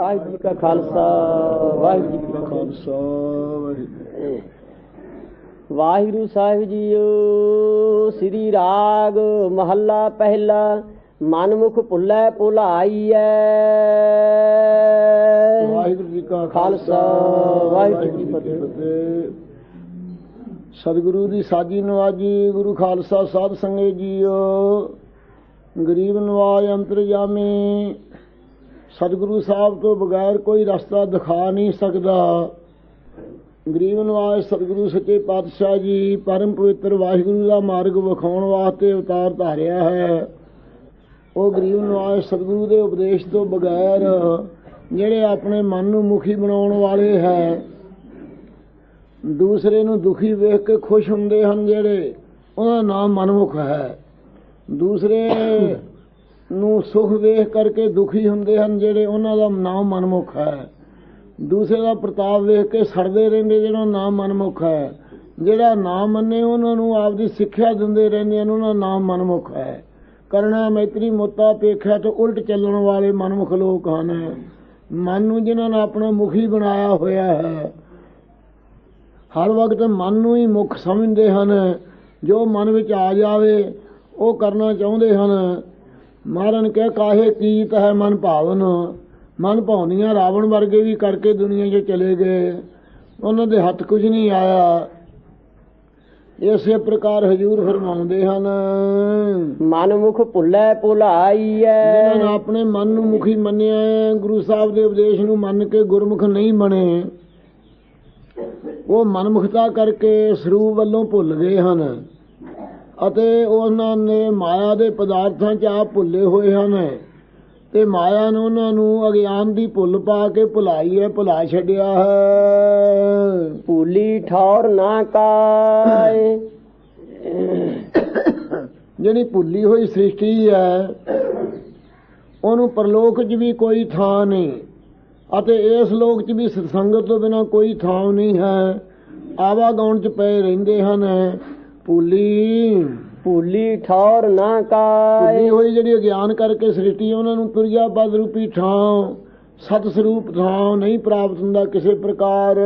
ਵਾਹਿਗੁਰੂ ਜੀ ਕਾ ਖਾਲਸਾ ਵਾਹਿਗੁਰੂ ਜੀ ਕੀ ਖਾਲਸਾ ਵਾਹਿਗੁਰੂ। ਵਾਹਿਗੁਰੂ ਸਾਹਿਬ ਜੀਓ ਸ੍ਰੀ ਰਾਗ ਮਹੱਲਾ ਪਹਿਲਾ ਮਨਮੁਖ ਭੁੱਲੇ ਭੁਲਾਈਐ। ਵਾਹਿਗੁਰੂ ਜੀ ਕਾ ਖਾਲਸਾ, ਵਾਹਿਗੁਰੂ ਜੀ ਕੀ ਫਤਿਹ। ਫਤਿਹ ਸਤਿਗੁਰੂ ਦੀ ਸਾਜੀ ਨਵਾਜੀ ਗੁਰੂ ਖਾਲਸਾ ਸਾਧ ਸੰਗਤ ਜੀਓ। ਗਰੀਬ ਨਵਾਜ ਅੰਤਰਜਾਮੀ ਸਤਿਗੁਰੂ ਸਾਹਿਬ ਤੋਂ ਬਗੈਰ ਕੋਈ ਰਸਤਾ ਦਿਖਾ ਨਹੀਂ ਸਕਦਾ। ਗਰੀਬ ਨਵਾਜ ਸਤਿਗੁਰੂ ਸੱਚੇ ਪਾਤਸ਼ਾਹ ਜੀ ਪਰਮ ਪਵਿੱਤਰ ਵਾਹਿਗੁਰੂ ਦਾ ਮਾਰਗ ਵਿਖਾਉਣ ਵਾਸਤੇ ਅਵਤਾਰ ਧਾਰਿਆ ਹੈ। ਉਹ ਗਰੀਬ ਨਵਾਜ ਸਤਿਗੁਰੂ ਦੇ ਉਪਦੇਸ਼ ਤੋਂ ਬਗੈਰ ਜਿਹੜੇ ਆਪਣੇ ਮਨ ਨੂੰ ਮੁਖੀ ਬਣਾਉਣ ਵਾਲੇ ਹੈ, ਦੂਸਰੇ ਨੂੰ ਦੁਖੀ ਵੇਖ ਕੇ ਖੁਸ਼ ਹੁੰਦੇ ਹਨ ਜਿਹੜੇ ਉਹਦਾ ਦਾ ਨਾਮ ਮਨਮੁਖ ਹੈ। ਦੂਸਰੇ ਨੂੰ ਸੁਖ ਵੇਖ ਕਰਕੇ ਦੁਖੀ ਹੁੰਦੇ ਹਨ, ਜਿਹੜੇ ਉਹਨਾਂ ਦਾ ਨਾਮ ਮਨਮੁਖ ਹੈ। ਦੂਸਰੇ ਦਾ ਪ੍ਰਤਾਪ ਵੇਖ ਕੇ ਸੜਦੇ ਰਹਿੰਦੇ ਜਿਹੜਾ ਨਾਮ ਮਨਮੁਖ ਹੈ। ਜਿਹੜਾ ਨਾਮ ਮੰਨੇ, ਉਹਨਾਂ ਨੂੰ ਆਪਦੀ ਸਿੱਖਿਆ ਦਿੰਦੇ ਰਹਿੰਦੇ ਹਨ, ਉਹਨਾਂ ਦਾ ਨਾਮ ਮਨਮੁਖ ਹੈ। ਕਰਨਾ ਮੈਤਰੀ, ਮੋਤਾ, ਪੇਖਿਆ ਤੋਂ ਉਲਟ ਚੱਲਣ ਵਾਲੇ ਮਨਮੁਖ ਲੋਕ ਹਨ। ਮਨ ਨੂੰ ਜਿਨ੍ਹਾਂ ਨੇ ਆਪਣਾ ਮੁਖੀ ਬਣਾਇਆ ਹੋਇਆ ਹੈ, ਹਰ ਵਕਤ ਮਨ ਨੂੰ ਹੀ ਮੁੱਖ ਸਮਝਦੇ ਹਨ। ਜੋ ਮਨ ਵਿੱਚ ਆ ਜਾਵੇ, ਉਹ ਕਰਨਾ ਚਾਹੁੰਦੇ ਹਨ। ਮਾਰਨ ਕਹਿ ਕਾਹੇ ਕੀਤ ਹੈ ਮਨ ਭਾਵਨ। ਮਨ ਭਾਉਂਦੀਆਂ ਰਾਵਣ ਵਰਗੇ ਵੀ ਕਰਕੇ ਦੁਨੀਆ 'ਚ ਚਲੇ ਗਏ। ਉਹਨਾਂ ਦੇ ਹੱਥ ਕੁਝ ਨਹੀਂ ਆਇਆ। ਇਸੇ ਪ੍ਰਕਾਰ ਹਜੂਰ ਫਰਮਾਉਂਦੇ ਹਨ। ਮਨਮੁਖ ਭੁੱਲੇ ਭੁਲਾਈਐ। ਜਿਨ੍ਹਾਂ ਨੇ ਆਪਣੇ ਮਨ ਨੂੰ ਮੁਖੀ ਮੰਨਿਆ ਹੈ ਗੁਰੂ ਸਾਹਿਬ ਦੇ ਉਪਦੇਸ਼ ਨੂੰ ਮੰਨ ਕੇ ਗੁਰਮੁਖ ਨਹੀਂ ਬਣੇ। ਉਹ ਮਨਮੁਖਤਾ ਕਰਕੇ ਸਰੂਪ ਵੱਲੋਂ ਭੁੱਲ ਗਏ ਹਨ। ਅਤੇ ਉਹਨਾਂ ਨੇ ਮਾਇਆ ਦੇ ਪਦਾਰਥਾਂ 'ਚ ਆਪ ਭੁੱਲੇ ਹੋਏ ਹਨ। ਤੇ ਮਾਇਆ ਨੇ ਉਹਨਾਂ ਨੂੰ ਅਗਿਆਨ ਦੀ ਭੁੱਲ ਪਾ ਕੇ ਭੁਲਾਈ ਹੈ ਭੁਲਾ ਛੱਡਿਆ ਹੈ। ਭੂਲੀ ਠੌਰ ਨਾ ਕਾਏ ਜਿਹੜੀ ਭੁੱਲੀ ਹੋਈ ਸ੍ਰਿਸ਼ਟੀ ਹੈ ਉਹਨੂੰ ਪਰਲੋਕ 'ਚ ਵੀ ਕੋਈ ਥਾਂ ਨਹੀਂ ਅਤੇ ਇਸ ਲੋਕ 'ਚ ਵੀ ਸਤਸੰਗਤ ਤੋਂ ਬਿਨਾ ਕੋਈ ਥਾਂ ਨਹੀਂ ਹੈ। ਆਵਾਗਾਉਣ 'ਚ ਪਏ ਰਹਿੰਦੇ ਹਨ। ਭੁੱਲੀ। ਭੂਲੀ ਠੌਰ ਨਾ ਭੁੱਲੀ ਕਾਏ ਹੋਈ ਜਿਹੜੀ ਅਗਿਆਨ ਕਰਕੇ ਸ੍ਰਿਸ਼ਟੀ ਉਹਨਾਂ ਨੂੰ ਤੁਰਿਆ ਪਦ ਰੂਪੀ ਥਾਂ ਸਤ ਸਰੂਪ ਥਾਂ ਨਹੀਂ ਪ੍ਰਾਪਤ ਹੁੰਦਾ ਕਿਸੇ ਪ੍ਰਕਾਰ।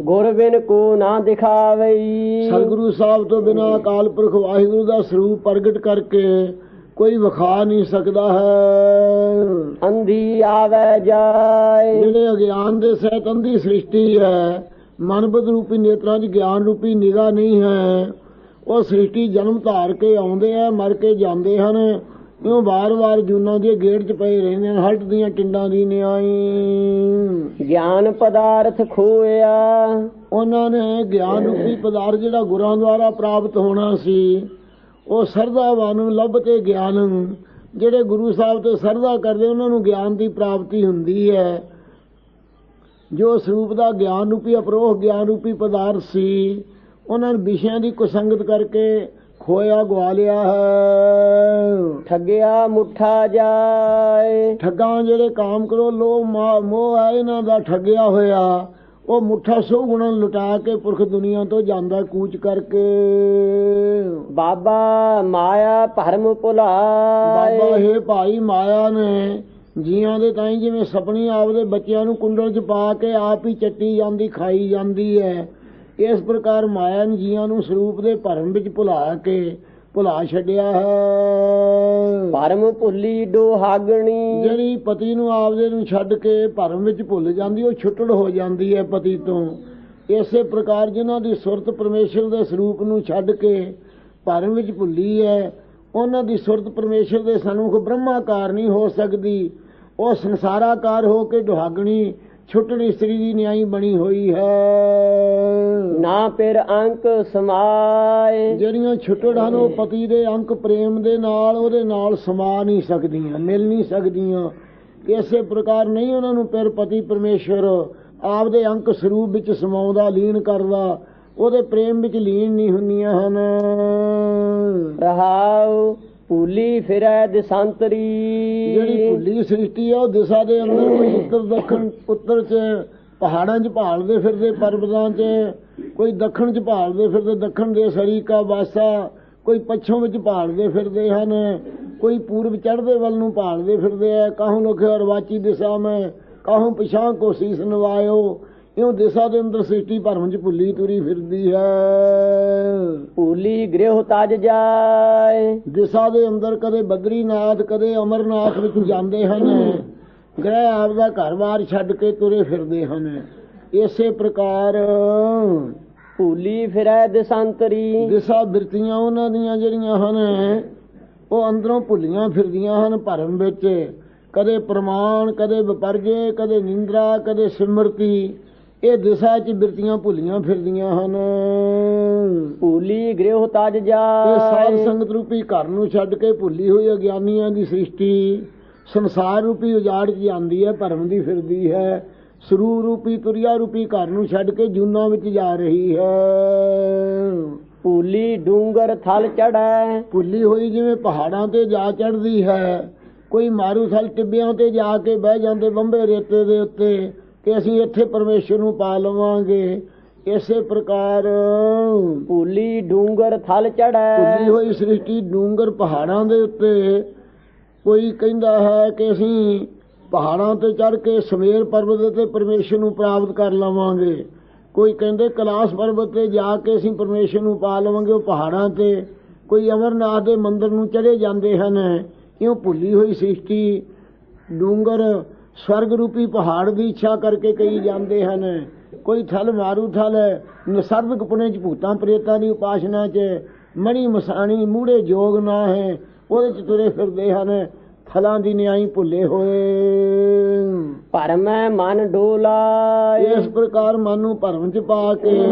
ਗੁਰ ਬਿਨ ਕੋ ਨਾ ਦਿਖਾਵਈ। ਸਤਿਗੁਰੂ ਸਾਹਿਬ ਤੋਂ ਬਿਨਾ ਅਕਾਲ ਪੁਰਖ ਵਾਹਿਗੁਰੂ ਦਾ ਸਰੂਪ ਪ੍ਰਗਟ ਕਰਕੇ ਕੋਈ ਵਿਖਾ ਨਹੀਂ ਸਕਦਾ ਹੈ। ਅੰਧੀ ਆਵੇ ਜਾਏ। ਜਿਹੜੇ ਅਗਿਆਨ ਦੇ ਸਹਿਤ ਅੰਧੀ ਸ੍ਰਿਸ਼ਟੀ ਹੈ ਮਨਬਦ ਰੂਪੀ ਨੇਤਰਾਂ 'ਚ ਗਿਆਨ ਰੂਪੀ ਨਿਗਾਹ ਨਹੀਂ ਹੈ। ਉਹ ਸ੍ਰਿਸ਼ਟੀ ਜਨਮ ਧਾਰ ਕੇ ਆਉਂਦੇ ਆ ਮਰ ਕੇ ਜਾਂਦੇ ਹਨ। ਇਉਂ ਵਾਰ-ਵਾਰ ਜੂਨਾਂ ਦੇ ਗੇੜ 'ਚ ਪਏ ਰਹਿੰਦੇ ਹਨ ਹਲਟ ਦੀਆਂ ਟਿੰਡਾਂ ਦੀ ਨਿਆਈ। ਗਿਆਨ ਪਦਾਰਥ ਖੋਇਆ। ਉਹਨਾਂ ਨੇ ਗਿਆਨ ਰੂਪੀ ਪਦਾਰਥ ਜਿਹੜਾ ਗੁਰਾਂ ਦੁਆਰਾ ਪ੍ਰਾਪਤ ਹੋਣਾ ਸੀ ਉਹ ਸਰਦਾਵਾਨ ਲੱਭ ਤੇ ਗਿਆਨ। ਜਿਹੜੇ ਗੁਰੂ ਸਾਹਿਬ ਤੇ ਸਰਦਾ ਕਰਦੇ ਉਹਨਾਂ ਨੂੰ ਗਿਆਨ ਦੀ ਪ੍ਰਾਪਤੀ ਹੁੰਦੀ ਹੈ। ਜੋ ਸਰੂਪ ਦਾ ਗਿਆਨ ਰੂਪੀ ਅਪਰੋਹ ਗਿਆਨ ਰੂਪੀ ਪਦਾਰਥ ਸੀ ਉਹਨਾਂ ਨੇ ਵਿਸ਼ਿਆਂ ਦੀ ਕੁਸੰਗਤ ਕਰਕੇ ਖੋਇਆ ਗਵਾ ਲਿਆ ਹੈ। ਠੱਗਿਆ ਮੁੱਠਾ ਜਾਏ। ਠੱਗਾਂ ਜਿਹੜੇ ਕਾਮ ਕਰੋ ਲੋਭ ਮਾ- ਮੋਹ ਹੈ ਇਹਨਾਂ ਦਾ ਠੱਗਿਆ ਹੋਇਆ। ਉਹ ਮੁੱਠਾ ਸੋ ਗੁਣਾ ਲੁਟਾ ਕੇ ਪੁਰਖ ਦੁਨੀਆ ਤੋਂ ਜਾਂਦਾ ਕੂਚ ਕਰਕੇ। ਬਾਬਾ ਮਾਇਆ ਭਰਮ ਭੁਲਾਏ। ਬਾਬਾ ਹੈ ਭਾਈ ਮਾਇਆ ਨੇ ਜੀਆਂ ਦੇ ਤਾਈ ਜਿਵੇਂ ਸਪਣੀ ਆਪਦੇ ਬੱਚਿਆਂ ਨੂੰ ਕੁੰਡਲ 'ਚ ਪਾ ਕੇ ਆਪ ਹੀ ਚੱਟੀ ਜਾਂਦੀ ਖਾਈ ਜਾਂਦੀ ਹੈ ਇਸ ਪ੍ਰਕਾਰ ਮਾਇਆ ਨੇ ਜੀਆਂ ਨੂੰ ਸਰੂਪ ਦੇ ਭਰਮ ਵਿੱਚ ਭੁਲਾ ਕੇ ਭੁਲਾ ਛੱਡਿਆ ਹੈ। ਭਰਮ ਭੁੱਲੀ ਡੋਹਾਗਣੀ। ਜਿਹੜੀ ਪਤੀ ਨੂੰ ਆਪਦੇ ਨੂੰ ਛੱਡ ਕੇ ਭਰਮ ਵਿੱਚ ਭੁੱਲ ਜਾਂਦੀ ਉਹ ਛੁੱਟੜ ਹੋ ਜਾਂਦੀ ਹੈ ਪਤੀ ਤੋਂ। ਇਸੇ ਪ੍ਰਕਾਰ ਜਿਨ੍ਹਾਂ ਦੀ ਸੁਰਤ ਪਰਮੇਸ਼ਰ ਦੇ ਸਰੂਪ ਨੂੰ ਛੱਡ ਕੇ ਭਰਮ ਵਿੱਚ ਭੁੱਲੀ ਹੈ ਉਹਨਾਂ ਦੀ ਸੁਰਤ ਪਰਮੇਸ਼ਰ ਦੇ ਸਨਮੁਖ ਬ੍ਰਹਮਾਕਾਰ ਨਹੀਂ ਹੋ ਸਕਦੀ। ਉਹ ਸੰਸਾਰਾਕਾਰ ਹੋ ਕੇ ਦੁਹਾਗਣੀ ਛੁੱਟੜ ਇਸਤਰੀ ਦੀ ਨਿਆਈ ਬਣੀ ਹੋਈ ਹੈ। ਨਾ ਫਿਰ ਅੰਕ ਸਮਾਏ। ਜਿਹੜੀਆਂ ਛੁੱਟੜ ਉਹ ਪਤੀ ਦੇ ਅੰਕ ਪ੍ਰੇਮ ਦੇ ਨਾਲ ਉਹਦੇ ਨਾਲ ਸਮਾ ਨਹੀਂ ਸਕਦੀਆਂ ਮਿਲ ਨਹੀਂ ਸਕਦੀਆਂ। ਇਸੇ ਪ੍ਰਕਾਰ ਨਹੀਂ ਉਹਨਾਂ ਨੂੰ ਫਿਰ ਪਤੀ ਪਰਮੇਸ਼ਰ ਆਪਦੇ ਅੰਕ ਸਰੂਪ ਵਿੱਚ ਸਮਾਉਂਦਾ ਲੀਨ ਕਰਦਾ ਉਹਦੇ ਪ੍ਰੇਮ ਵਿੱਚ ਲੀਨ ਨਹੀਂ ਹੁੰਦੀਆਂ ਹਨ। ਰਹਾਉ। ਭੂਲੀ ਫਿਰੈ ਦਿਸੰਤਰੀ। ਜਿਹੜੀ ਭੁੱਲੀ ਸ੍ਰਿਸ਼ਟੀ ਆ, ਉਹ ਦਿਸ਼ਾ ਦੇ ਅੰਦਰ ਕੋਈ ਉੱਤਰ ਦੱਖਣ, ਉੱਤਰ 'ਚ ਪਹਾੜਾਂ 'ਚ ਭਾਲਦੇ ਫਿਰਦੇ ਪਰਬਤਾਂ 'ਚ, ਕੋਈ ਦੱਖਣ 'ਚ ਭਾਲਦੇ ਫਿਰਦੇ ਦੱਖਣ ਦੇ ਸਰੀਕਾ ਵਾਸਾ, ਕੋਈ ਪੱਛਮ ਵਿੱਚ ਭਾਲਦੇ ਫਿਰਦੇ ਹਨ, ਕੋਈ ਪੂਰਬ ਚੜ੍ਹਦੇ ਵੱਲ ਨੂੰ ਭਾਲਦੇ ਫਿਰਦੇ ਐ ਕਾਹੂ ਲੋਕੇ ਅਰਵਾਚੀ ਦਿਸ਼ਾ ਮੈਂ ਕਾਹੋਂ ਪਿਛਾਂ ਕੋ ਸੀਸ ਨਵਾਇਓ ਇਉਂ ਦਿਸ਼ਾ ਦੇ ਅੰਦਰ ਸ੍ਰਿਸ਼ਟੀ ਭਰਮ ਚ ਭੁੱਲੀ ਤੁਰੀ ਫਿਰਦੀ ਹੈ? ਭੂਲੀ ਗ੍ਰਹਿ ਤਜ ਜਾਏ। ਦਿਸ਼ਾ ਦੇ ਅੰਦਰ ਕਦੇ ਬਦਰੀਨਾਥ ਕਦੇ ਅਮਰਨਾਥ ਵਿੱਚ ਜਾਂਦੇ ਹਨ। ਗ੍ਰਹਿ ਆਪਦਾ ਘਰ-ਬਾਰ ਛੱਡ ਕੇ ਤੁਰੇ ਫਿਰਦੇ ਹਨ। ਇਸੇ ਪ੍ਰਕਾਰ ਭੂਲੀ ਫਿਰੈ ਦਿਸੰਤਰੀ। ਦਿਸ਼ਾ ਬਿਰਤੀਆਂ ਉਹਨਾਂ ਦੀਆਂ ਜਿਹੜੀਆਂ ਹਨ ਉਹ ਅੰਦਰੋਂ ਭੁੱਲੀਆਂ ਫਿਰਦੀਆਂ ਹਨ ਭਰਮ ਵਿੱਚ। ਕਦੇ ਪ੍ਰਮਾਣ ਕਦੇ ਵਿਪਰਜੇ ਕਦੇ ਨਿੰਦਰਾ ਕਦੇ ਸਿਮਰਤੀ। ਇਹ ਦਿਸ਼ਾ 'ਚ ਬਿਰਤੀਆਂ ਭੁੱਲੀਆਂ ਫਿਰਦੀਆਂ ਹਨ। ਭੂਲੀ ਗ੍ਰਹਿ ਤਜ ਇਹ ਸਾਧ ਸੰਗਤ ਰੂਪੀ ਘਰ ਨੂੰ ਛੱਡ ਕੇ ਭੁੱਲੀ ਹੋਈ ਅਗਿਆਨੀਆਂ ਦੀ ਸ੍ਰਿਸ਼ਟੀ ਸੰਸਾਰ ਰੂਪੀ ਉਜਾੜ 'ਚ ਜਾਂਦੀ ਹੈ ਭਰਮ ਦੀ ਫਿਰਦੀ ਹੈ। ਸਰੂਪ ਰੂਪੀ ਤੁਰਿਆ ਰੂਪੀ ਘਰ ਨੂੰ ਛੱਡ ਕੇ ਜੂਨਾਂ ਵਿੱਚ ਜਾ ਰਹੀ ਹੈ। ਭੂਲੀ ਡੂੰਗਰ ਥਲ ਚੜੈ ਭੁੱਲੀ ਹੋਈ ਜਿਵੇਂ ਪਹਾੜਾਂ ਤੇ ਜਾ ਚੜਦੀ ਹੈ ਕੋਈ ਮਾਰੂਥਲ ਟਿੱਬਿਆਂ ਤੇ ਜਾ ਕੇ ਬਹਿ ਜਾਂਦੇ ਬੰਬੇ ਰੇਤੇ ਦੇ ਉੱਤੇ। ਕਿ ਅਸੀਂ ਇੱਥੇ ਪਰਮੇਸ਼ਰ ਨੂੰ ਪਾ ਲਵਾਂਗੇ। ਇਸੇ ਪ੍ਰਕਾਰ ਭੂਲੀ ਡੂੰਗਰ ਥਲ ਭੁੱਲੀ ਚੜੈ ਹੋਈ ਸ੍ਰਿਸ਼ਟੀ ਡੂੰਗਰ ਪਹਾੜਾਂ ਦੇ ਉੱਤੇ। ਕੋਈ ਕਹਿੰਦਾ ਹੈ ਕਿ ਅਸੀਂ ਪਹਾੜਾਂ ਤੇ ਚੜ ਕੇ ਸਮੇਰ ਪਰਬਤ ਤੇ ਪਰਮੇਸ਼ਰ ਨੂੰ ਪ੍ਰਾਪਤ ਕਰ ਲਵਾਂਗੇ। ਕੋਈ ਕਹਿੰਦੇ ਕਲਾਸ ਪਰਬਤ ਤੇ ਜਾ ਕੇ ਅਸੀਂ ਪਰਮੇਸ਼ਰ ਨੂੰ ਪਾ ਲਵਾਂਗੇ ਉਹ ਪਹਾੜਾਂ ਤੇ। ਕੋਈ ਅਮਰਨਾਥ ਦੇ ਮੰਦਰ ਨੂੰ ਚੜੇ ਜਾਂਦੇ ਹਨ। ਕਿਉਂ ਭੁੱਲੀ ਹੋਈ ਸ੍ਰਿਸ਼ਟੀ ਡੂੰਗਰ ਸਵਰਗ ਰੂਪੀ ਪਹਾੜ ਦੀ ਇੱਛਾ ਕਰਕੇ ਕਈ ਜਾਂਦੇ ਹਨ। ਕੋਈ ਥਲ ਮਾਰੂ ਥਲ ਨਿਸਰਗ ਪੁਣੇ ਚ ਭੂਤਾਂ ਪ੍ਰੇਤਾਂ ਦੀ ਉਪਾਸਨਾ ਚ ਮਣੀ ਮਸਾਣੀ ਮੂੜੇ ਜੋਗ ਨਾ ਹੈ ਉਹਦੇ ਚ ਤੁਰੇ ਫਿਰਦੇ ਹਨ। ਥਲਾਂ ਦੀ ਨਿਆਈ ਭੁੱਲੇ ਹੋਏ। ਭਰਮੈ ਮਨ ਡੋਲਾਏ। ਇਸ ਪ੍ਰਕਾਰ ਮਨ ਨੂੰ ਭਰਮ ਚ ਪਾ ਕੇ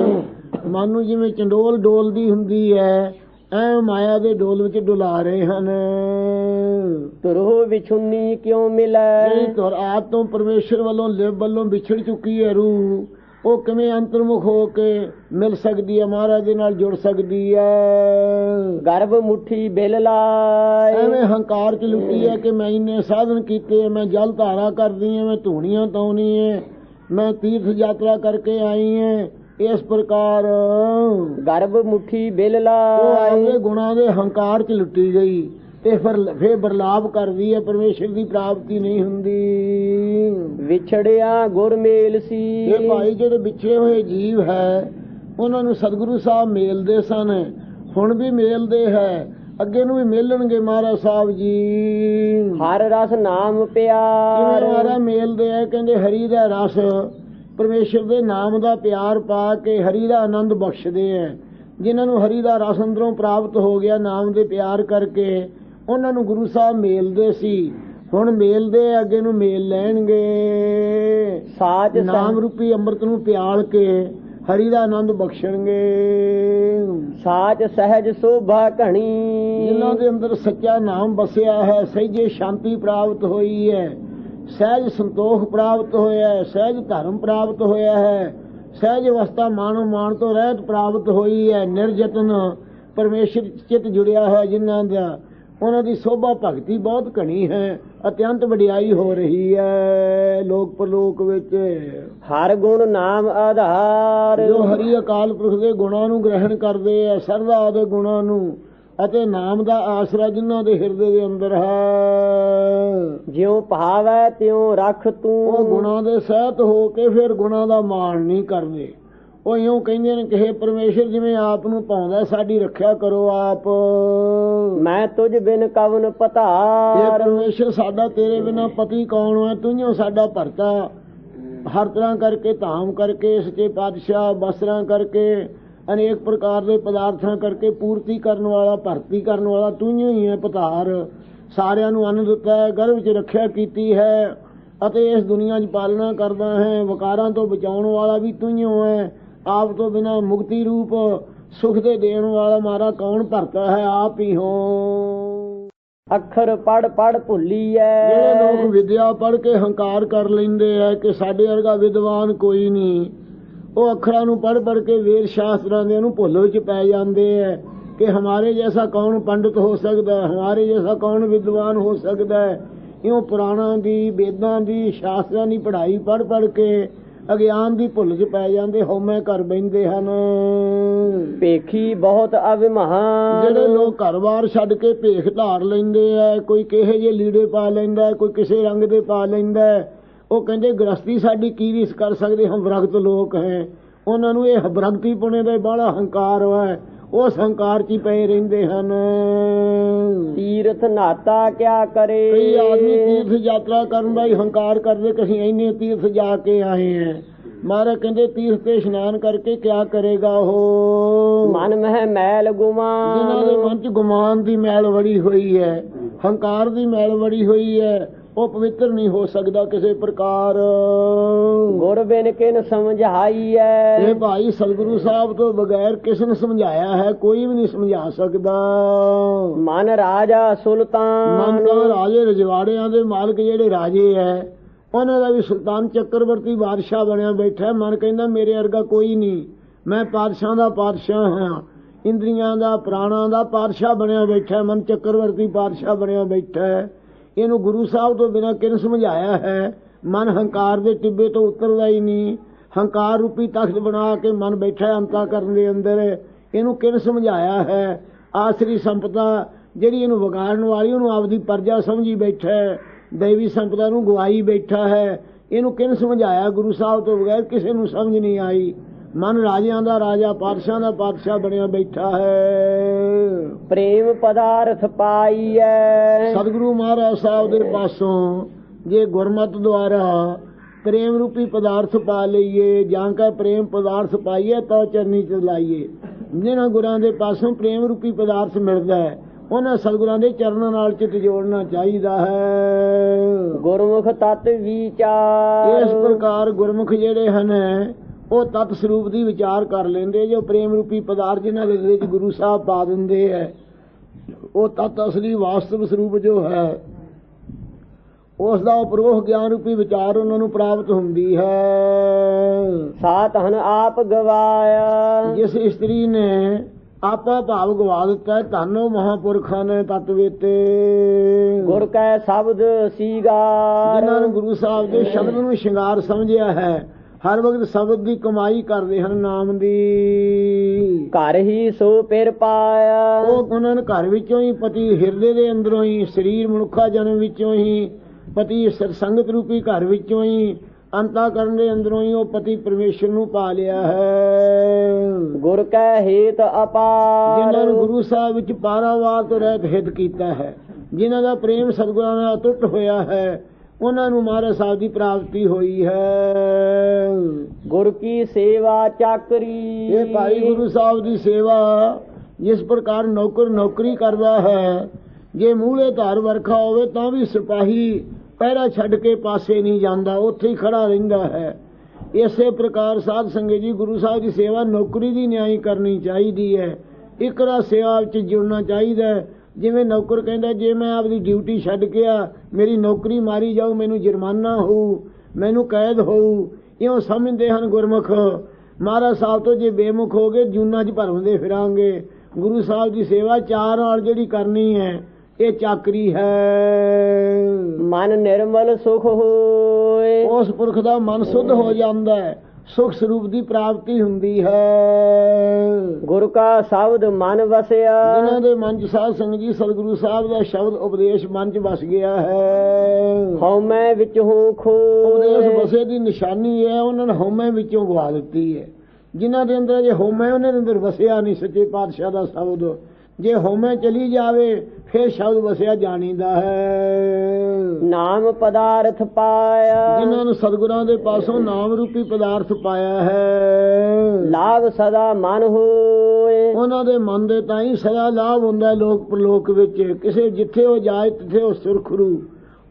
ਮਨ ਨੂੰ ਜਿਵੇਂ ਚੰਡੋਲ ਡੋਲਦੀ ਹੁੰਦੀ ਹੈ ਐ ਮਾਇਆ ਦੇ ਡੋਲ ਵਿੱਚ ਡੁਲਾ ਰਹੇ ਹਨ। ਤੁਰਹੁ ਵਿਛੁੰਨੀ ਕਿਉ ਮਿਲੈ? ਤੁਰ ਆਪ ਤੋਂ ਪਰਮੇਸ਼ਰ ਵੱਲੋਂ ਲਿਵ ਵੱਲੋਂ ਵਿਛੜ ਚੁੱਕੀ ਹੈ ਰੂਹ। ਉਹ ਕਿਵੇਂ ਅੰਤਰਮੁਖ ਹੋ ਕੇ ਮਿਲ ਸਕਦੀ ਹੈ ਮਹਾਰਾਜ ਦੇ ਨਾਲ ਜੁੜ ਸਕਦੀ ਹੈ? ਗਰਭ ਮੁਠੀ ਬਿਲ ਲਾਏ। ਐਵੇਂ ਹੰਕਾਰ ਚ ਲੁੱਟੀ ਹੈ ਕਿ ਮੈਂ ਇੰਨੇ ਸਾਧਨ ਕੀਤੇ ਮੈਂ ਜਲ ਧਾਰਾ ਕਰਦੀ ਹਾਂ ਮੈਂ ਧੂਣੀਆਂ ਤਾਉਣੀ ਹੈ ਮੈਂ ਤੀਰਥ ਯਾਤਰਾ ਕਰਕੇ ਆਈ ਹਾਂ। ਇਸ ਪ੍ਰਕਾਰ ਗਰਭ ਮੁਠੀ ਬਿਲ ਉਹ ਲਾਏ ਗੁਣਾਂ ਦੇ ਹੰਕਾਰ ਚ ਲੁੱਟੀ ਗਈ ਤੇ ਫਿਰ ਫੇਰ ਬਰਲਾਪ ਕਰਦੀ ਹੈ ਪਰਮੇਸ਼ਰ ਦੀ ਪ੍ਰਾਪਤੀ ਨਹੀਂ ਹੁੰਦੀ। ਵਿਛੜਿਆ ਗੁਰ ਮੇਲ ਸੀ। ਇਹ ਭਾਈ ਜਿਹੜੇ ਵਿਛੇ ਹੋਏ ਜੀਵ ਹੈ ਉਹਨਾਂ ਨੂੰ ਸਤਿਗੁਰੂ ਸਾਹਿਬ ਮੇਲਦੇ ਸਨ। ਹੁਣ ਵੀ ਮੇਲਦੇ ਹੈ ਅੱਗੇ ਨੂੰ ਵੀ ਮੇਲਣਗੇ ਮਹਾਰਾਜ ਸਾਹਿਬ ਜੀ। ਹਰ ਰਸ ਨਾਮ ਪਿਆਰ। ਮਹਾਰਾਜ ਮੇਲਦੇ ਆ ਕਹਿੰਦੇ ਹਰੀ ਦਾ ਰਸ ਪਰਮੇਸ਼ਰ ਦੇ ਨਾਮ ਦਾ ਪਿਆਰ ਪਾ ਕੇ ਹਰੀ ਦਾ ਆਨੰਦ ਬਖਸ਼ਦੇ ਆ ਜਿਨ੍ਹਾਂ ਨੂੰ ਹਰੀ ਦਾ ਰਸ ਅੰਦਰੋਂ ਪ੍ਰਾਪਤ ਹੋ ਗਿਆ ਨਾਮ ਦੇ ਪਿਆਰ ਕਰਕੇ ਉਹਨਾਂ ਨੂੰ ਗੁਰੂ ਸਾਹਿਬ ਮੇਲਦੇ ਸੀ। ਹੁਣ ਮੇਲਦੇ ਅੱਗੇ ਨੂੰ ਮੇਲ ਲੈਣਗੇ। ਸਾਚ ਨਾਮ ਰੂਪੀ ਅੰਮ੍ਰਿਤ ਨੂੰ ਪਿਆਲ ਕੇ ਹਰੀ ਦਾ ਆਨੰਦ ਬਖਸ਼ਣਗੇ। ਸਾਚ ਸਹਿਜ ਸੋਭਾ ਘਣੀ। ਜਿਨ੍ਹਾਂ ਦੇ ਅੰਦਰ ਸੱਚਾ ਨਾਮ ਵਸਿਆ ਹੈ ਸਹਿਜੇ ਸ਼ਾਂਤੀ ਪ੍ਰਾਪਤ ਹੋਈ ਹੈ। ਸਹਿਜ ਸੰਤੋਖ ਪ੍ਰਾਪਤ ਹੋਇਆ ਹੈ ਸਹਿਜ ਧਰਮ ਪ੍ਰਾਪਤ ਹੋਇਆ ਹੈ ਸਹਿਜ ਅਵਸਥਾ ਮਾਨੋ ਮਾਨ ਤੋਂ ਰਹਿਤ ਪ੍ਰਾਪਤ ਹੋਈ ਹੈ ਨਿਰਜਤਨ ਪਰਮੇਸ਼ਰ ਚਿਤ ਜੁੜਿਆ ਹੈ ਜਿਨ੍ਹਾਂ ਦਾ ਉਹਨਾਂ ਦੀ ਸੋਭਾ ਭਗਤੀ ਬਹੁਤ ਘਣੀ ਹੈ ਅਤਿਅੰਤ ਵਡਿਆਈ ਹੋ ਰਹੀ ਹੈ ਲੋਕ ਪਰਲੋਕ ਵਿੱਚ। ਹਰ ਗੁਣ ਨਾਮ ਆਧਾਰ। ਜੋ ਹਰੀ ਅਕਾਲ ਪੁਰਖ ਦੇ ਗੁਣਾਂ ਨੂੰ ਗ੍ਰਹਿਣ ਕਰਦੇ ਆ ਸਰਦਾ ਦੇ ਗੁਣਾਂ ਨੂੰ ਅਤੇ ਨਾਮ ਦਾ ਆਸਰਾ ਜਿਨ੍ਹਾਂ ਦੇ ਹਿਰਦੇ ਦੇ ਅੰਦਰ ਹੈ। ਜਿਉ ਭਾਵੈ ਤਿਉ ਰੱਖ ਉਹ ਤੂੰ ਗੁਣਾਂ ਦੇ ਸਹਿਤ ਹੋ ਕੇ ਫਿਰ ਗੁਣਾਂ ਦਾ ਮਾਣ ਨਹੀਂ ਕਰਦੇ। ਉਹ ਇਉਂ ਕਹਿੰਦੇ ਨੇ ਕਿ ਹੇ ਪਰਮੇਸ਼ਰ ਜਿਵੇਂ ਆਪ ਨੂੰ ਪਾਉਂਦਾ ਸਾਡੀ ਰੱਖਿਆ ਕਰੋ ਆਪ। ਮੈਂ ਤੁਝ ਬਿਨ ਕਵਨ ਪਤਾਰ ਪਰਮੇਸ਼ਰ ਸਾਡਾ ਤੇਰੇ ਬਿਨਾ ਪਤੀ ਕੌਣ ਹੈ ਤੂੰ ਸਾਡਾ ਭਰਤਾ। ਹਰ ਤਰ੍ਹਾਂ ਕਰਕੇ ਧਾਮ ਕਰਕੇ ਸੱਚੇ ਪਾਤਸ਼ਾਹ ਬਸਰਾਂ ਕਰਕੇ ਅਨੇਕ ਪ੍ਰਕਾਰ ਦੇ ਪਦਾਰਥਾਂ ਕਰਕੇ ਪੂਰਤੀ ਕਰਨ ਵਾਲਾ ਭਰਤੀ ਕਰਨ ਵਾਲਾ ਤੂੰ ਹੀ ਹੈ ਪਤਾਰ। ਸਾਰਿਆਂ ਨੂੰ ਅੰਨ ਦਿੱਤਾ ਹੈ ਗਰਭ ਵਿੱਚ ਰੱਖਿਆ ਕੀਤੀ ਹੈ ਅਤੇ ਇਸ ਦੁਨੀਆ 'ਚ ਪਾਲਣਾ ਕਰਦਾ ਹੈ। ਵਕਾਰਾਂ ਤੋਂ ਬਚਾਉਣ ਵਾਲਾ ਵੀ ਤੂੰ ਹੀ ਹੈ। ਆਪ ਤੋਂ ਬਿਨਾ ਮੁਕਤੀ ਰੂਪ ਸੁਖ ਦੇ ਦੇਣ ਵਾਲਾ ਮਾਰਾ ਕੌਣ ਭਰਤਾ ਹੈ? ਆਪ ਹੀ ਹੋ। ਅੱਖਰ ਪੜ ਪੜ ਭੁੱਲੀਐ। ਜਿਹੜੇ ਲੋਕ ਵਿਦਿਆ ਪੜ੍ਹ ਕੇ ਹੰਕਾਰ ਕਰ ਲੈਂਦੇ ਆ ਕਿ ਸਾਡੇ ਵਰਗਾ ਵਿਦਵਾਨ ਕੋਈ ਨਹੀਂ। ਉਹ ਅੱਖਰਾਂ ਨੂੰ ਪੜ੍ਹ ਪੜ੍ਹ ਕੇ ਵੇਦ ਸ਼ਾਸਤਰਾਂ ਦੇ ਨੂੰ ਭੁੱਲ ਵਿੱਚ ਪੈ ਜਾਂਦੇ ਆ ਕਿ ਹਮਾਰੇ ਜੈਸਾ ਕੌਣ ਪੰਡਿਤ ਹੋ ਸਕਦਾ ਹੈ? ਹਮਾਰੇ ਜੈਸਾ ਕੌਣ ਵਿਦਵਾਨ ਹੋ ਸਕਦਾ ਹੈ? ਇਉਂ ਪੁਰਾਣਾਂ ਦੀ ਵੇਦਾਂ ਦੀ ਸ਼ਾਸਤਰਾਂ ਦੀ ਪੜ੍ਹਾਈ ਪੜ੍ਹ ਪੜ੍ਹ ਕੇ ਅਗਿਆਨ ਦੀ ਭੁੱਲ 'ਚ ਪੈ ਜਾਂਦੇ ਹਉਮੈ ਘਰ ਬੈੰਦੇ ਹਨ। ਪੇਖੀ ਬਹੁਤ ਅਭਿਮਾਨ ਜਿਹੜੇ ਲੋਕ ਘਰ-ਬਾਰ ਛੱਡ ਕੇ ਭੇਖ ਧਾਰ ਲੈਂਦੇ ਆ ਕੋਈ ਕਿਹੇ ਜੇ ਲੀੜੇ ਪਾ ਲੈਂਦਾ ਕੋਈ ਕਿਸੇ ਰੰਗ ਦੇ ਪਾ ਲੈਂਦਾ। ਉਹ ਕਹਿੰਦੇ ਗ੍ਰਸਤੀ ਸਾਡੀ ਕੀ ਰੀਸ ਕਰ ਸਕਦੇ? ਹਮ ਵਿਰਗਤ ਲੋਕ ਹੈ। ਉਹਨਾਂ ਨੂੰ ਇਹ ਵਿਰਗਤੀ ਪੁਣੇ ਦਾ ਬੜਾ ਹੰਕਾਰ ਹੈ ਉਸ ਹੰਕਾਰ 'ਚ ਹੀ ਪਏ ਰਹਿੰਦੇ ਹਨ। ਤੀਰਥ ਨਾਤਾ ਕਿਆ ਕਰੇ? ਕਈ ਆਦਮੀ ਤੀਰਥ ਯਾਤਰਾ ਕਰਨ ਦਾ ਹੀ ਹੰਕਾਰ ਕਰਦੇ ਕਿ ਅਸੀਂ ਇੰਨੇ ਤੀਰਥ ਜਾ ਕੇ ਆਏ ਹਾਂ। ਮਹਾਰਾਜ ਕਹਿੰਦੇ ਤੀਰਥ ਤੇ ਇਸ਼ਨਾਨ ਕਰਕੇ ਕਿਆ ਕਰੇਗਾ ਉਹ? ਮਨ ਮਹਿ ਮੈਲ ਜਿਨ੍ਹਾਂ ਦੇ ਗੁਮਾਨ ਮਨ 'ਚ ਗੁਮਾਨ ਦੀ ਮੈਲ ਵੜੀ ਹੋਈ ਹੈ ਹੰਕਾਰ ਦੀ ਮੈਲ ਵੜੀ ਹੋਈ ਹੈ ਉਹ ਪਵਿੱਤਰ ਨਹੀਂ ਹੋ ਸਕਦਾ ਕਿਸੇ ਪ੍ਰਕਾਰ। ਗੁਰ ਬਿਨ ਕਿਨ ਸਮਝਾਈ ਇਹ ਐ ਭਾਈ ਸਤਿਗੁਰੂ ਸਾਹਿਬ ਤੋਂ ਬਗੈਰ ਕਿਸ ਨੂੰ ਸਮਝਾਇਆ ਹੈ? ਕੋਈ ਵੀ ਨਹੀਂ ਸਮਝਾ ਸਕਦਾ। ਮਨ ਰਾਜਾ ਮਨ ਸੁਲਤਾਨ ਦਾ ਰਾਜੇ ਰਜਵਾੜਿਆਂ ਦੇ ਮਾਲਕ ਜਿਹੜੇ ਰਾਜੇ ਹੈ ਉਹਨਾਂ ਦਾ ਵੀ ਸੁਲਤਾਨ ਚੱਕਰਵਰਤੀ ਬਾਦਸ਼ਾਹ ਬਣਿਆ ਬੈਠਾ। ਮਨ ਕਹਿੰਦਾ ਮੇਰੇ ਵਰਗਾ ਕੋਈ ਨਹੀਂ। ਮੈਂ ਪਾਤਸ਼ਾਹ ਦਾ ਪਾਤਸ਼ਾਹ ਹਾਂ। ਇੰਦਰੀਆਂ ਦਾ ਪ੍ਰਾਣਾਂ ਦਾ ਪਾਤਸ਼ਾਹ ਬਣਿਆ ਬੈਠਾ। ਮਨ ਚੱਕਰਵਰਤੀ ਪਾਤਸ਼ਾਹ ਬਣਿਆ ਬੈਠਾ ਹੈ। ਇਹਨੂੰ ਗੁਰੂ ਸਾਹਿਬ ਤੋਂ ਬਿਨਾਂ ਕਿਨ ਸਮਝਾਇਆ ਹੈ? ਮਨ ਹੰਕਾਰ ਦੇ ਟਿੱਬੇ ਤੋਂ ਉਤਰਦਾ ਹੀ ਨਹੀਂ। ਹੰਕਾਰ ਰੂਪੀ ਤਖਤ ਬਣਾ ਕੇ ਮਨ ਬੈਠਾ ਅੰਤਾ ਕਰਨ ਦੇ ਅੰਦਰ। ਇਹਨੂੰ ਕਿਨ ਸਮਝਾਇਆ ਹੈ? ਆਸਰੀ ਸੰਪਦਾ ਜਿਹੜੀ ਇਹਨੂੰ ਵਿਗਾੜਨ ਵਾਲੀ, ਉਹਨੂੰ ਆਪਦੀ ਪਰਜਾ ਸਮਝੀ ਬੈਠਾ ਹੈ। ਦੇਵੀ ਸੰਪਦਾ ਨੂੰ ਗਵਾਈ ਬੈਠਾ ਹੈ। ਇਹਨੂੰ ਕਿਨ ਸਮਝਾਇਆ ਗੁਰੂ ਸਾਹਿਬ ਤੋਂ ਬਗੈਰ ਕਿਸੇ ਨੂੰ ਸਮਝ ਨਹੀਂ ਆਈ? ਮਨ ਰਾਜਿਆਂ ਦਾ ਰਾਜਾ ਪਾਤਸ਼ਾਹਾਂ ਦਾ ਪਾਤਸ਼ਾਹ ਬਣਿਆ ਬੈਠਾ ਹੈ। ਪ੍ਰੇਮ ਪਦਾਰਥ ਪਾਈ ਐ। ਸਤਿਗੁਰੂ ਮਹਾਰਾਜ ਸਾਹਿਬ ਦੇ ਪਾਸੋਂ ਜੇ ਗੁਰਮਤ ਦੁਆਰਾ ਪ੍ਰੇਮ ਰੂਪੀ ਪਦਾਰਥ ਪਾ ਲਈਏ ਜਾਂ ਕਾ ਪ੍ਰੇਮ ਪਦਾਰਥ ਪਾਈਏ ਤਾਂ ਚਰਨੀ ਚ ਲਾਈਏ। ਜਿਹਨਾਂ ਗੁਰਾਂ ਦੇ ਪਾਸੋਂ ਪ੍ਰੇਮ ਰੂਪੀ ਪਦਾਰਥ ਮਿਲਦਾ ਹੈ ਉਹਨਾਂ ਸਤਿਗੁਰਾਂ ਦੇ ਚਰਨਾਂ ਨਾਲ ਚਿਤ ਜੋੜਨਾ ਚਾਹੀਦਾ ਹੈ। ਗੁਰਮੁਖ ਤਤ ਵਿਚਾਰ। ਇਸ ਪ੍ਰਕਾਰ ਗੁਰਮੁਖ ਜਿਹੜੇ ਹਨ ਉਹ ਤਤ ਸਰੂਪ ਦੀ ਵਿਚਾਰ ਕਰ ਲੈਂਦੇ ਜੋ ਪ੍ਰੇਮ ਰੂਪੀ ਪਦਾਰਥ ਜਿਨ੍ਹਾਂ ਦੇ ਵਿੱਚ ਗੁਰੂ ਸਾਹਿਬ ਪਾ ਦਿੰਦੇ ਹੈ ਉਹ ਤਤ ਅਸਲੀ ਵਾਸਤਵ ਸਰੂਪ ਜੋ ਹੈ ਉਸ ਦਾ ਉਪਰੋਹ ਗਿਆਨ ਰੂਪੀ ਵਿਚਾਰ ਉਹਨਾਂ ਨੂੰ ਪ੍ਰਾਪਤ ਹੁੰਦੀ ਹੈ। ਸਾਤ ਹਨ ਆਪ ਗਵਾਇਆ। ਜਿਸ ਇਸਤਰੀ ਨੇ ਆਪਾ ਭਾਵ ਗਵਾ ਦਿੱਤਾ ਧੰਨੋ ਮਹਾਪੁਰਖਾਂ ਨੇ ਤਤ ਵੇਤੇ। ਗੁਰ ਕੈ ਸ਼ਬਦ ਸੀਗਾਰ। ਜਿਨ੍ਹਾਂ ਨੇ ਗੁਰੂ ਸਾਹਿਬ ਦੇ ਸ਼ਬਦ ਨੂੰ ਸ਼ਿੰਗਾਰ ਸਮਝਿਆ ਹੈ ਹਰ ਵਕਤ ਸ਼ਬਦ ਦੀ ਕਮਾਈ ਕਰਦੇ ਹਨ ਨਾਮ ਦੀ। ਘਰ ਹੀ ਸੋ ਪਿਰ ਪਾਇਆ। ਉਹ ਉਹਨਾਂ ਨੇ ਘਰ ਵਿੱਚੋਂ ਹੀ ਪਤੀ ਹਿਰਦੇ ਦੇ ਅੰਦਰੋਂ ਹੀ ਸਰੀਰ ਮਨੁੱਖਾ ਜਨਮ ਵਿੱਚੋਂ ਹੀ ਪਤੀ ਸੰਗਤ ਰੂਪੀ ਘਰ ਵਿੱਚੋਂ ਹੀ ਅੰਤਾ ਕਰਨ ਦੇ ਅੰਦਰੋਂ ਹੀ ਉਹ ਪਤੀ ਪਰਮੇਸ਼ਰ ਨੂੰ ਪਾ ਲਿਆ ਹੈ। ਗੁਰ ਕੈ ਹੇਤ ਅਪਾਰ। ਜਿਨ੍ਹਾਂ ਨੂੰ ਗੁਰੂ ਸਾਹਿਬ ਵਿੱਚ ਪਾਰਾਵਾਰ ਤੋਂ ਰਹਿਤ ਹਿੱਤ ਕੀਤਾ ਹੈ ਜਿਨ੍ਹਾਂ ਦਾ ਪ੍ਰੇਮ ਸਤਿਗੁਰਾਂ ਨਾਲ ਅਟੁੱਟ ਹੋਇਆ ਹੈ ਉਹਨਾਂ ਨੂੰ ਮਹਾਰਾਜ ਸਾਹਿਬ ਦੀ ਪ੍ਰਾਪਤੀ ਹੋਈ ਹੈ। ਗੁਰ ਕੀ ਸੇਵਾ ਚਾਕਰੀ? ਇਹ ਭਾਈ ਗੁਰੂ ਸਾਹਿਬ ਦੀ ਸੇਵਾ ਜਿਸ ਪ੍ਰਕਾਰ ਨੌਕਰ ਨੌਕਰੀ ਕਰਦਾ ਹੈ ਜੇ ਮੂਹਲੇ ਧਾਰ ਵਰਖਾ ਹੋਵੇ ਤਾਂ ਵੀ ਸਿਪਾਹੀ ਪਹਿਰਾ ਛੱਡ ਕੇ ਪਾਸੇ ਨਹੀਂ ਜਾਂਦਾ ਉੱਥੇ ਹੀ ਖੜਾ ਰਹਿੰਦਾ ਹੈ। ਇਸੇ ਪ੍ਰਕਾਰ ਸਾਧ ਸੰਗਤ ਜੀ ਗੁਰੂ ਸਾਹਿਬ ਦੀ ਸੇਵਾ ਨੌਕਰੀ ਦੀ ਨਿਆਈ ਕਰਨੀ ਚਾਹੀਦੀ ਹੈ। ਇਕਰਾ ਸੇਵਾ ਵਿੱਚ ਜੁੜਨਾ ਚਾਹੀਦਾ ਹੈ। ਜਿਵੇਂ ਨੌਕਰ ਕਹਿੰਦਾ ਜੇ ਮੈਂ ਆਪਦੀ ਡਿਊਟੀ ਛੱਡ ਗਿਆ ਮੇਰੀ ਨੌਕਰੀ ਮਾਰੀ ਜਾਊ ਮੈਨੂੰ ਜੁਰਮਾਨਾ ਹੋਊ ਮੈਨੂੰ ਕੈਦ ਹੋਊ ਇਉਂ ਸਮਝਦੇ ਹਨ ਗੁਰਮੁਖ। ਮਹਾਰਾਜ ਸਾਹਿਬ ਤੋਂ ਜੇ ਬੇਮੁਖ ਹੋ ਗਏ ਜੂਨਾਂ 'ਚ ਭਰਮਦੇ ਫਿਰਾਂਗੇ। ਗੁਰੂ ਸਾਹਿਬ ਦੀ ਸੇਵਾ ਚਾਰ ਨਾਲ ਜਿਹੜੀ ਕਰਨੀ ਹੈ ਇਹ ਚਾਕਰੀ ਹੈ। ਮਨ ਨਿਰਮਲ ਸੁਖ ਹੋਏ। ਉਸ ਪੁਰਖ ਦਾ ਮਨ ਸੁੱਧ ਹੋ ਜਾਂਦਾ ਹੈ। ਸੁਖ ਸਰੂਪ ਦੀ ਪ੍ਰਾਪਤੀ ਹੁੰਦੀ ਹੈ। ਗੁਰ ਕਾ ਸ਼ਬਦ ਮਨ ਵਸਿਆ। ਜਿਨ੍ਹਾਂ ਦੇ ਮਨ 'ਚ ਸਾਧ ਸੰਗਤ ਜੀ ਸਤਿਗੁਰੂ ਸਾਹਿਬ ਦਾ ਸ਼ਬਦ ਉਪਦੇਸ਼ ਮਨ 'ਚ ਵਸ ਗਿਆ ਹੈ। ਹਉਮੈ ਵਿੱਚ ਹੂੰ ਉਪਦੇਸ਼ ਖੋਏ ਵਸੇ ਦੀ ਨਿਸ਼ਾਨੀ ਹੈ ਉਹਨਾਂ ਨੇ ਹਉਮੈ ਵਿੱਚੋਂ ਗਵਾ ਦਿੱਤੀ ਹੈ। ਜਿਨ੍ਹਾਂ ਦੇ ਅੰਦਰ ਜੇ ਹਉਮੈ ਉਹਨਾਂ ਦੇ ਅੰਦਰ ਵਸਿਆ ਨਹੀਂ ਸੱਚੇ ਪਾਤਸ਼ਾਹ ਦਾ ਸ਼ਬਦ। ਜੇ ਹਉਮੈ ਚਲੀ ਜਾਵੇ ਫਿਰ ਸ਼ਬਦ ਵਸਿਆ ਜਾਣੀਦਾ ਹੈ। ਨਾਮ ਪਦਾਰਥ ਪਾਇਆ। ਜਿਨ੍ਹਾਂ ਨੂੰ ਸਤਿਗੁਰਾਂ ਦੇ ਪਾਸੋਂ ਨਾਮ ਰੂਪੀ ਪਦਾਰਥ ਪਾਇਆ ਹੈ। ਲਾਭ ਸਦਾ ਮਨ ਹੋਏ। ਉਹਨਾਂ ਦੇ ਮਨ ਦੇ ਤਾਂ ਹੀ ਸਦਾ ਲਾਭ ਹੁੰਦਾ ਹੈ ਲੋਕ ਪ੍ਰਲੋਕ ਵਿੱਚ। ਕਿਸੇ ਜਿੱਥੇ ਉਹ ਜਾਏ ਤਿੱਥੇ ਉਹ ਸੁਰਖਰੂ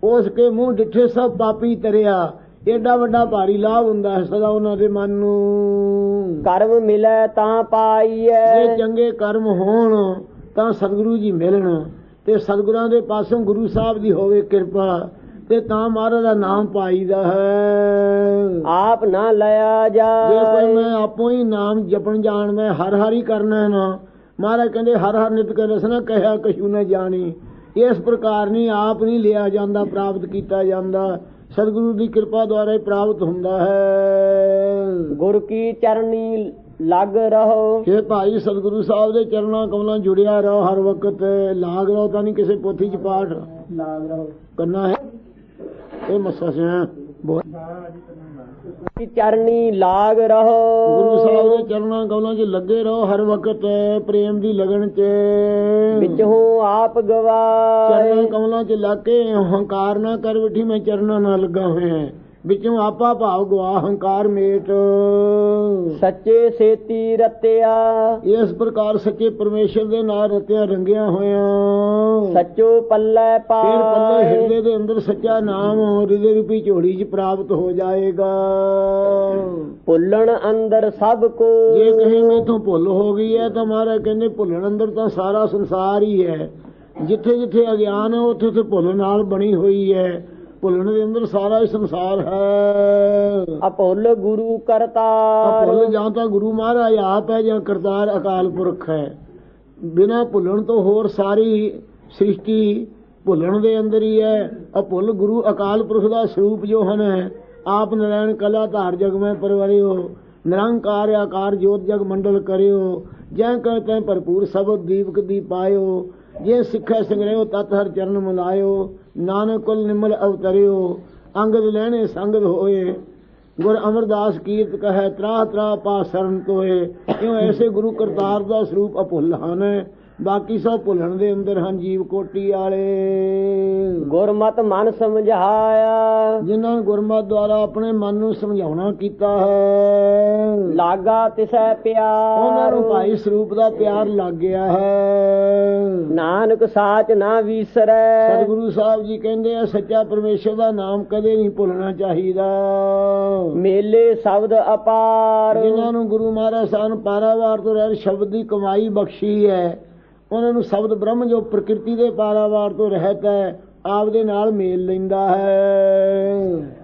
ਉਸ ਕੇ ਮੂੰਹ ਡਿੱਠੇ ਸਭ ਪਾਪੀ ਤਰਿਆ। ਏਡਾ ਵੱਡਾ ਭਾਰੀ ਲਾਭ ਹੁੰਦਾ ਹੈ ਸਦਾ ਉਹਨਾਂ ਦੇ ਮਨ ਨੂੰ। ਕਰਮ ਮਿਲੈ ਤਾਂ ਜੇ ਪਾਈਐ ਚੰਗੇ ਕਰਮ ਹੋਣ ਤਾਂ ਸਤਿਗੁਰੂ ਜੀ ਮਿਲਣ ਤੇ ਸਤਿਗੁਰਾਂ ਦੇ ਪਾਸੋਂ ਗੁਰੂ ਸਾਹਿਬ ਦੀ ਹੋਵੇ ਕਿਰਪਾ ਤੇ ਤਾਂ ਮਹਾਰਾਜ ਦਾ ਨਾਮ ਪਾਈਦਾ ਹੈ। ਆਪ ਨਾ ਲਿਆ ਜੇ ਕੋਈ ਜਾਏ ਮੈਂ ਆਪੋ ਹੀ ਨਾਮ ਜਪਣ ਜਾਣਦਾ ਹਰ ਹਰ ਹੀ ਕਰਨਾ ਹੈ ਨਾ। ਮਹਾਰਾਜ ਕਹਿੰਦੇ ਹਰ ਹਰ ਨਿਤ ਕੇ ਰਸਨਾ ਕਹਿਆ ਕਛੂ ਨਾ ਜਾਣੀ। ਇਸ ਪ੍ਰਕਾਰ ਨਹੀਂ ਆਪ ਨਹੀਂ ਲਿਆ ਜਾਂਦਾ ਪ੍ਰਾਪਤ ਕੀਤਾ ਜਾਂਦਾ। ਸਤਿਗੁਰੂ ਦੀ ਕਿਰਪਾ ਦੁਆਰਾ ਹੀ ਪ੍ਰਾਪਤ ਹੁੰਦਾ ਹੈ। ਗੁਰ ਕੀ ਚਰਨੀ ਲੱਗ ਰਹੋ। ਇਹ ਭਾਈ ਸਤਿਗੁਰੂ ਸਾਹਿਬ ਦੇ ਚਰਨਾਂ ਕਮਲਾਂ ਜੁੜਿਆ ਰਹੋ ਹਰ ਵਕਤ। ਲਾਗ ਰਹੋ ਤਾਂ ਨਹੀਂ ਕਿਸੇ ਪੋਥੀ ਚ ਪਾਠ। ਲੱਗ ਰਹੋ। ਕਰਨਾ ਹੈ। ਇਹ ਮੱਸਾ ਸਿਆ। ਕੀ ਚਰਨੀ ਲਾਗ ਰਹੋ। ਗੁਰੂ ਸਾਹਿਬ ਦੇ ਚਰਨਾਂ ਕਮਲਾਂ 'ਚ ਲੱਗੇ ਰਹੋ ਹਰ ਵਕਤ। ਪ੍ਰੇਮ ਦੀ ਲਗਨ 'ਚ। ਵਿੱਚੋਂ ਆਪ ਚਰਨਾਂ ਗਵਾਏ ਕਮਲਾਂ 'ਚ ਲੱਗ ਕੇ ਹੰਕਾਰ ਨਾ ਕਰ ਬਿਠੀ ਮੈਂ ਚਰਨਾਂ ਨਾਲ ਲੱਗਾ ਹੋਇਆ। ਵਿੱਚੋਂ ਆਪਾ ਭਾਵ ਗਵਾ ਹੰਕਾਰ ਮੇਟ। ਸੱਚੇ ਸੇਤੀ ਰਤਿਆ। ਇਸ ਪ੍ਰਕਾਰ ਸੱਚੇ ਪਰਮੇਸ਼ਰ ਦੇ ਨਾਲ ਰਤਿਆ ਰੰਗਿਆ ਹੋਇਆ ਸੱਚੋ ਪੱਲੇ ਫਿਰ ਪੱਲੇ ਪਾਏ ਹਿਰਦੇ ਦੇ ਅੰਦਰ ਸੱਚਾ ਨਾਮ ਹਿਰਦੇ ਰੂਪੀ ਝੋਲੀ 'ਚ ਪ੍ਰਾਪਤ ਹੋ ਜਾਏਗਾ। ਭੁੱਲਣ ਅੰਦਰ ਸਭ ਕੋ। ਜੇ ਕਹੇ ਮੈਥੋਂ ਭੁੱਲ ਹੋ ਗਈ ਹੈ ਤਾਂ ਮਹਾਰਾਜ ਕਹਿੰਦੇ ਭੁੱਲਣ ਅੰਦਰ ਤਾਂ ਸਾਰਾ ਸੰਸਾਰ ਹੀ ਹੈ। ਜਿੱਥੇ ਜਿੱਥੇ ਅਗਿਆਨ ਹੈ ਉੱਥੇ ਉੱਥੇ ਭੁੱਲ ਨਾਲ ਬਣੀ ਹੋਈ ਹੈ। ਭੁੱਲਣ ਦੇ ਅੰਦਰ ਸਾਰਾ ਹੀ ਸੰਸਾਰ ਹੈ। ਅਭੁੱਲ ਗੁਰੂ ਕਰਤਾਰ। ਭੁੱਲ ਜਾਂ ਤਾਂ ਗੁਰੂ ਮਹਾਰਾਜ ਆਪ ਹੈ ਜਾਂ ਕਰਤਾਰ ਅਕਾਲ ਪੁਰਖ ਹੈ। ਬਿਨਾ ਭੁੱਲਣ ਤੋਂ ਹੋਰ ਸਾਰੀ ਸ੍ਰਿਸ਼ਟੀ ਭੁੱਲਣ ਦੇ ਅੰਦਰ ਹੀ ਹੈ। ਆ ਭੁੱਲ ਗੁਰੂ ਅਕਾਲ ਪੁਰਖ ਦਾ ਸਰੂਪ ਜੋ ਹਨ ਆਪ ਨਰਾਇਣ ਕਲਾ ਧਾਰ ਜਗ ਮੈਂ ਪਰਵਰਿਓ ਨਿਰੰਕਾਰ ਆਕਾਰ ਜੋਤ ਜਗ ਮੰਡਲ ਕਰਿਓ ਜੈ ਕਹ ਤੈ ਭਰਪੂਰ ਸਬਦ ਦੀਪਕ ਦੀ ਪਾਇਓ ਜੇ ਸਿੱਖੈ ਸੰਗ੍ਰਹਿਓ ਤਤ ਹਰ ਚਰਨ ਮਿਲਾਇਓ ਨਾਨਕ ਕੁਲ ਨਿਮਲ ਅਵਤਰਿਓ, ਅੰਗਦ ਲੈਣੇ ਸੰਗਦ ਹੋਏ। ਗੁਰ ਅਮਰਦਾਸ ਕੀਰਤ ਕਹੈ ਤਰਾ ਤਰਾ ਪਾ ਸਰਨ ਤੋਏ। ਕਿਉਂ ਐਸੇ ਗੁਰੂ ਕਰਤਾਰ ਦਾ ਸਰੂਪ ਅਭੁੱਲ ਹਨ। ਬਾਕੀ ਸਭ ਭੁੱਲਣ ਦੇ ਅੰਦਰ ਹਨ ਜੀਵ ਕੋਟੀ ਵਾਲੇ। ਗੁਰਮਤ ਮਨ ਸਮਝਾਇਆ। ਜਿਨ੍ਹਾਂ ਨੇ ਗੁਰਮਤਿ ਦੁਆਰਾ ਆਪਣੇ ਮਨ ਨੂੰ ਸਮਝਾਉਣਾ ਕੀਤਾ ਹੈ। ਲਾਗਾ ਤਿਸੈ ਉਹਨਾਂ ਨੂੰ ਪਿਆਰ ਭਾਈ ਸਰੂਪ ਦਾ ਪਿਆਰ ਲੱਗ ਗਿਆ ਹੈ। ਨਾਨਕ ਸਾਚ ਨਾ ਵੀਸਰੈ। ਸਤਿਗੁਰੂ ਸਾਹਿਬ ਜੀ ਕਹਿੰਦੇ ਆ ਸੱਚਾ ਪਰਮੇਸ਼ਰ ਦਾ ਨਾਮ ਕਦੇ ਨਹੀਂ ਭੁੱਲਣਾ ਚਾਹੀਦਾ। ਮੇਲੇ ਸ਼ਬਦ ਅਪਾਰ। ਜਿਨ੍ਹਾਂ ਨੂੰ ਗੁਰੂ ਮਹਾਰਾਜ ਸਾਨੂੰ ਪਾਰਾਵਾਰ ਤੋਂ ਰਹਿਤ ਸ਼ਬਦ ਦੀ ਕਮਾਈ ਬਖਸ਼ੀ ਹੈ। ਉਹਨਾਂ ਨੂੰ ਸ਼ਬਦ ਬ੍ਰਹਮ ਜੋ ਪ੍ਰਕਿਰਤੀ ਦੇ ਪਾਰਾਵਾਰ ਤੋਂ ਰਹਿਤ ਹੈ, ਆਪ ਦੇ ਨਾਲ ਮੇਲ ਲੈਂਦਾ ਹੈ।